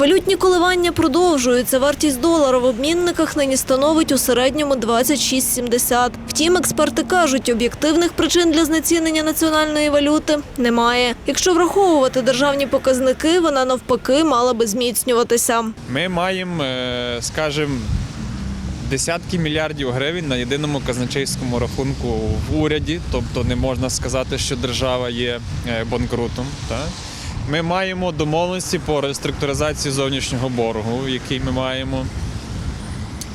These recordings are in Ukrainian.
Валютні коливання продовжуються. Вартість долара в обмінниках нині становить у середньому 26,70. Втім, експерти кажуть, об'єктивних причин для знецінення національної валюти немає. Якщо враховувати державні показники, вона навпаки мала би зміцнюватися. Ми маємо, е, скажімо, десятки мільярдів гривень на єдиному казначейському рахунку в уряді, тобто не можна сказати, що держава є е, банкрутом. Так? Ми маємо домовленості по реструктуризації зовнішнього боргу, який ми маємо.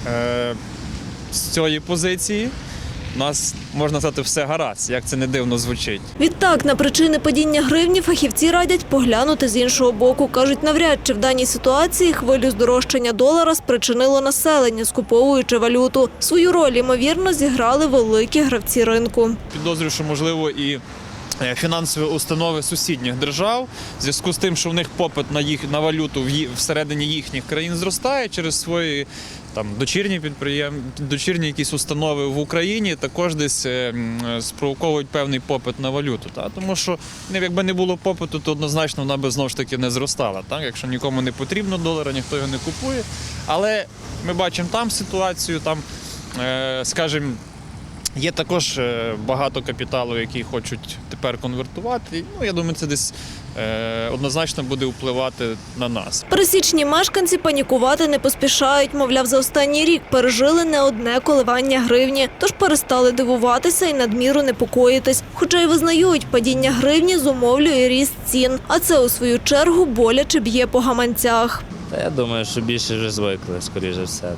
Е, З цієї позиції у нас можна сказати все гаразд, як це не дивно звучить. Відтак, на причини падіння гривні фахівці радять поглянути з іншого боку. Кажуть, навряд чи в даній ситуації хвилю здорожчання долара спричинило населення, скуповуючи валюту. Свою роль, ймовірно, зіграли великі гравці ринку. Підозрюю, що можливо і фінансові установи сусідніх держав, в зв'язку з тим, що в них попит на їх на валюту всередині їхніх країн зростає через свої там дочірні підприєм... дочірні якісь установи в Україні, також десь е, е, спровоковують певний попит на валюту. Та? Тому що ну, якби не було попиту, то однозначно вона би знову ж таки не зростала. Так? Якщо нікому не потрібно долара, ніхто його не купує. Але ми бачимо там ситуацію, там, е, скажімо, Є також е, багато капіталу, які хочуть тепер конвертувати. Ну, я думаю, це десь е, однозначно буде впливати на нас. Пересічні мешканці панікувати не поспішають. Мовляв, за останній рік пережили не одне коливання гривні, тож перестали дивуватися і надміру непокоїтись. Хоча й визнають, падіння гривні зумовлює ріст цін, а це у свою чергу боляче б'є по гаманцях. Та я думаю, що більше вже звикли, скоріше все.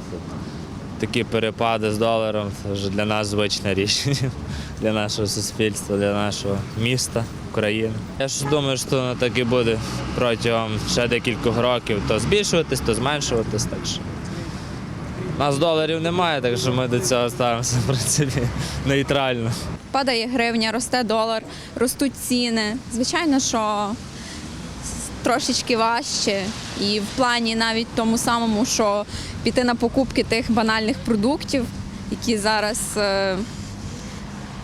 Такі перепади з доларом це вже для нас звичне рішення, для нашого суспільства, для нашого міста, України. Я ж думаю, що воно так і буде протягом ще декількох років, то збільшуватись, то зменшуватись. Так що. У нас доларів немає, так що ми до цього ставимося в принципі нейтрально. падає гривня, росте долар, ростуть ціни. Звичайно, що трошечки важче. І в плані навіть тому самому, що піти на покупки тих банальних продуктів, які зараз е,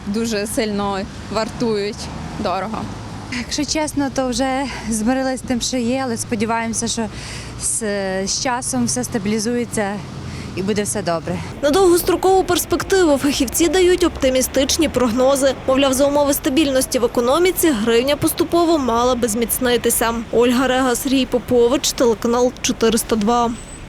дуже сильно вартують дорого. Якщо чесно, то вже змирилися з тим, що є, але сподіваємося, що з, з часом все стабілізується і буде все добре. На довгострокову перспективу фахівці дають оптимістичні прогнози. Мовляв, за умови стабільності в економіці гривня поступово мала би зміцнитися. Ольга Рега, Сергій Попович, телеканал 402.